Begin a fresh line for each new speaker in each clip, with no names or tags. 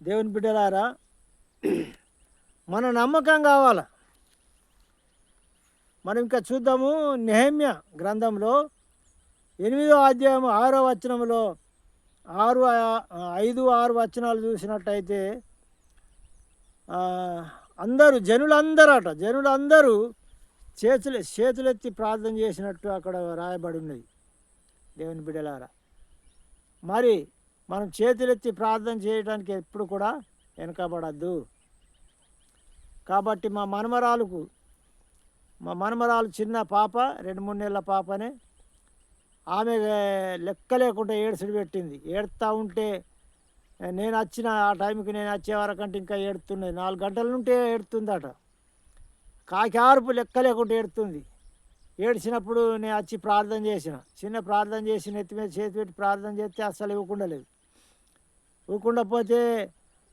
దేవుని బిడ్డలారా మన నమ్మకం కావాల? మనం ఇంకా చూద్దాము నెహమ్య గ్రంథంలో ఎనిమిదో అధ్యాయం ఆరో వచనంలో ఆరు ఐదు ఆరు వచనాలు చూసినట్టయితే అందరూ జనులందరట జనులందరూ చేతులు చేతులెత్తి ప్రార్థన చేసినట్టు అక్కడ రాయబడి ఉన్నది. దేవుని బిడ్డలారా మరి మనం చేతులెత్తి ప్రార్థన చేయడానికి ఎప్పుడు కూడా వెనకబడద్దు. కాబట్టి మా మనమరాలకు మా మనమరాలు చిన్న పాప రెండు మూడు నెలల పాపనే ఆమె లెక్క లేకుండా ఏడుసుడు పెట్టింది. ఏడుతూ ఉంటే నేను వచ్చిన ఆ టైంకి నేను వచ్చే వరకంటే ఇంకా ఏడుతున్నది నాలుగు గంటల నుంటే ఏడుతుందట కాకి ఆరుపు లెక్క లేకుండా ఏడుతుంది ఏడ్చినప్పుడు నేను వచ్చి ప్రార్థన చేసిన. చిన్న ప్రార్థన చేసి నెత్తి మీద చేతి పెట్టి ప్రార్థన చేస్తే అస్సలు ఇవ్వకుండా లేదు. ఊకుండా పోతే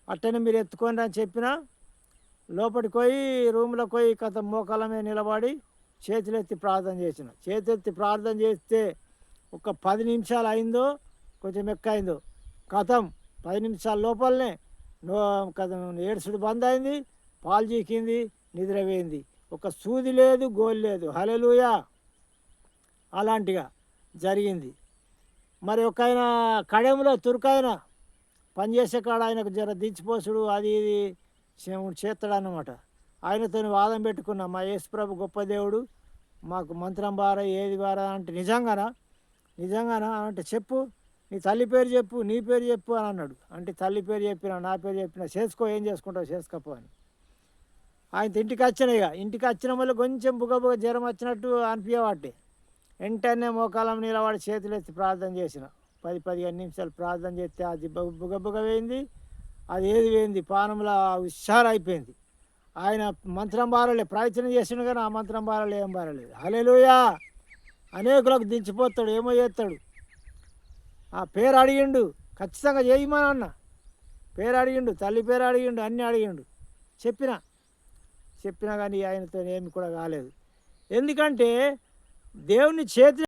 అట్టనే మీరు ఎత్తుకోండి అని చెప్పిన లోపలికి పోయి రూమ్లో పోయి కథ మోకాలమే నిలబడి చేతులెత్తి ప్రార్థన చేసిన. చేతులెత్తి ప్రార్థన చేస్తే ఒక పది నిమిషాలు అయిందో కొంచెం ఎక్కైందో కథం. పది నిమిషాల లోపలనే నో కథం ఏడుసుడు బంద్ అయింది పాలు చీకింది నిద్రపోయింది ఒక సూది లేదు గోలు లేదు. హలెలుయా అలాంటిగా జరిగింది. మరి ఒక ఆయన కడెంలో తురుకాయన పనిచేసే కాడ ఆయనకు జర దించిపోసుడు అది ఇది చేస్తాడు అనమాట ఆయనతో వాదం పెట్టుకున్నా మా యేసుప్రభు గొప్ప దేవుడు మాకు మంత్రం బారా ఏది బారా అంటే నిజంగానా? నిజంగానా? అంటే చెప్పు నీ తల్లి పేరు చెప్పు నీ పేరు చెప్పు అని అన్నాడు. అంటే తల్లి పేరు చెప్పినా నా పేరు చెప్పినా చేసుకో ఏం చేసుకుంటావు చేసుకోపో అని. ఆయన ఇంటికి వచ్చిన ఇక ఇంటికి వచ్చిన వల్ల కొంచెం బుగబుగ జ్వరం వచ్చినట్టు అనిపించబట్టే వెంటనే మోకాలం నిలబడి చేతులు ఎత్తి ప్రార్థన చేసిన. పది పదిహేను నిమిషాలు ప్రార్థన చేస్తే అది బుగబుగ వేయింది. అది ఏది వేయింది? పానంలో హుషారైపోయింది అయిపోయింది. ఆయన మంత్రం బారలే ప్రయత్నం చేసిండు కానీ ఆ మంత్రం బారలే ఏం బారలేదు. హలేలుయా అనేకులకు దించిపోతాడు ఏమో చేస్తాడు. ఆ పేరు అడిగిండు ఖచ్చితంగా చేయమా అన్న. పేరు అడిగిండు తల్లి పేరు అడిగిండు అన్నీ అడిగిండు. చెప్పిన చెప్పినా కానీ ఆయనతో ఏమి కూడా కాలేదు. ఎందుకంటే దేవుని చేతి